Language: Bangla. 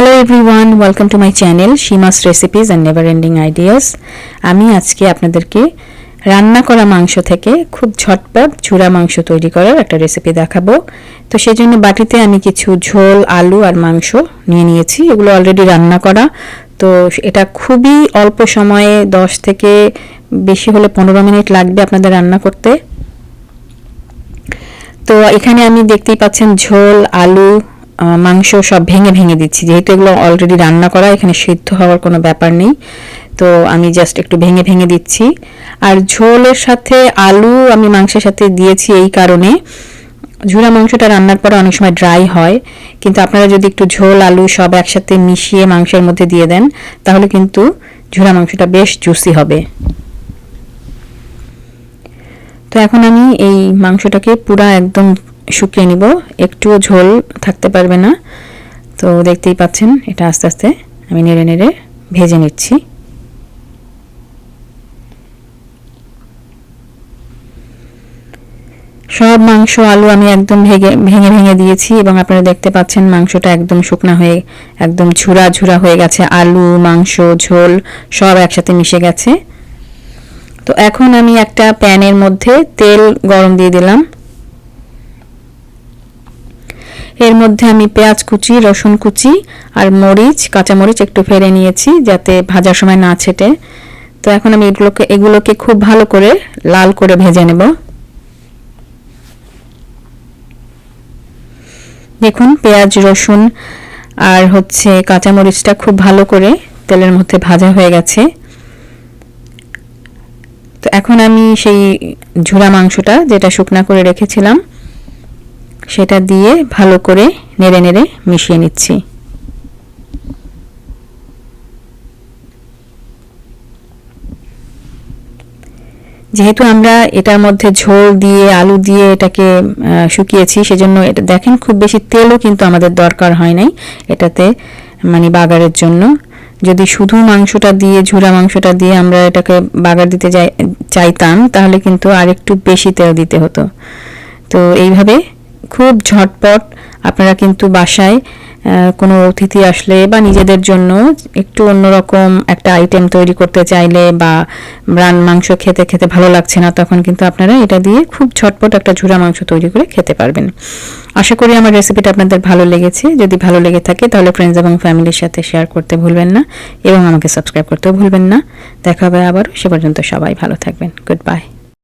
Hello everyone welcome to my channel Seema's recipes and never ending ideas আমি আজকে আপনাদেরকে রান্না করা মাংস থেকে খুব ঝটপট চূড়া মাংস তৈরি করার একটা রেসিপি দেখাবো। তো সেই জন্য বাটিতে আমি কিছু ঝোল, আলু আর মাংস নিয়ে নিয়েছি। এগুলো অলরেডি রান্না করা। তো এটা খুবই অল্প সময়ে দশ থেকে বেশি হলে পনেরো মিনিট লাগবে আপনাদের রান্না করতে। তো এখানে আমি দেখতেই পাচ্ছেন ঝোল, আলু মাংস সব ভেঙে ভেঙে দিচ্ছি। যেহেতু এগুলো অলরেডি রান্না করা, এখানে সিদ্ধ হওয়ার কোনো ব্যাপার নেই। তো আমি জাস্ট একটু ভেঙে ভেঙে দিচ্ছি। আর ঝোলের সাথে আলু আমি মাংসের সাথে দিয়েছি এই কারণে। ঝুরা মাংসটা রান্নার পরে অনেক সময় ড্রাই হয়। কিন্তু আপনারা যদি একটু ঝোল, আলু সব একসাথে মিশিয়ে মাংসের মধ্যে দিয়ে দেন, তাহলে কিন্তু ঝুরা মাংসটা বেশ জুসি হবে। তো এখন আমি এই মাংসটাকে পুরা একদম শুকিয়ে নিব। একটুও ঝোল থাকতে পারবে না। তো দেখতেই পাচ্ছেন, এটা আস্তে আস্তে আমি নেড়ে নেড়ে ভেজে নিচ্ছি। সব মাংস, আলু আমি একদম ভেঙে ভেঙে ভেঙে দিয়েছি এবং আপনারা দেখতে পাচ্ছেন মাংসটা একদম শুকনা হয়ে, একদম ঝুরা ঝুরা হয়ে গেছে। আলু, মাংস, ঝোল সব একসাথে মিশে গেছে। তো এখন আমি একটা প্যানের মধ্যে তেল গরম দিয়ে দিলাম। এর মধ্যে আমি পেঁয়াজ কুচি, রসুন কুচি আর মরিচ, কাঁচা মরিচ একটু ফেলে নিয়েছি যাতে ভাজার সময় না ছেটে। তো এখন আমি এগুলোকে এগুলোকে খুব ভালো করে লাল করে ভেজে নেব। দেখুন, পেঁয়াজ, রসুন আর হচ্ছে কাঁচা মরিচটা খুব ভালো করে তেলের মধ্যে ভাজা হয়ে গেছে। তো এখন আমি সেই ঝুরা মাংসটা যেটা শুকনা করে রেখেছিলাম সেটা দিয়ে ভালো করে নেড়ে নেড়ে মিশিয়ে নিচ্ছি। যেহেতু আমরা এটার মধ্যে ঝোল দিয়ে, আলু দিয়ে এটাকে শুকিয়েছি, সেজন্য এটা দেখেন খুব বেশি তেলও কিন্তু আমাদের দরকার হয় নাই এটাতে মানে বাগারের জন্য। যদি শুধু মাংসটা দিয়ে, ঝুরা মাংসটা দিয়ে আমরা এটাকে বাগার দিতে চাইতাম, তাহলে কিন্তু আরেকটু বেশি তেল দিতে হতো। তো এইভাবে খুব ঝটপট আপনারা কিন্তু বাসায় কোনো অতিথি আসলে বা নিজেদের জন্য একটু অন্যরকম একটা আইটেম তৈরি করতে চাইলে বা রান মাংস খেতে খেতে ভালো লাগছে না, তখন কিন্তু আপনারা এটা দিয়ে খুব ঝটপট একটা ঝুরা মাংস তৈরি করে খেতে পারবেন। আশা করি আমার রেসিপিটা আপনাদের ভালো লেগেছে। যদি ভালো লেগে থাকে তাহলে ফ্রেন্ডস এবং ফ্যামিলির সাথে শেয়ার করতে ভুলবেন না এবং আমাকে সাবস্ক্রাইব করতেও ভুলবেন না। দেখা হবে আবারও, সে পর্যন্ত সবাই ভালো থাকবেন। Good bye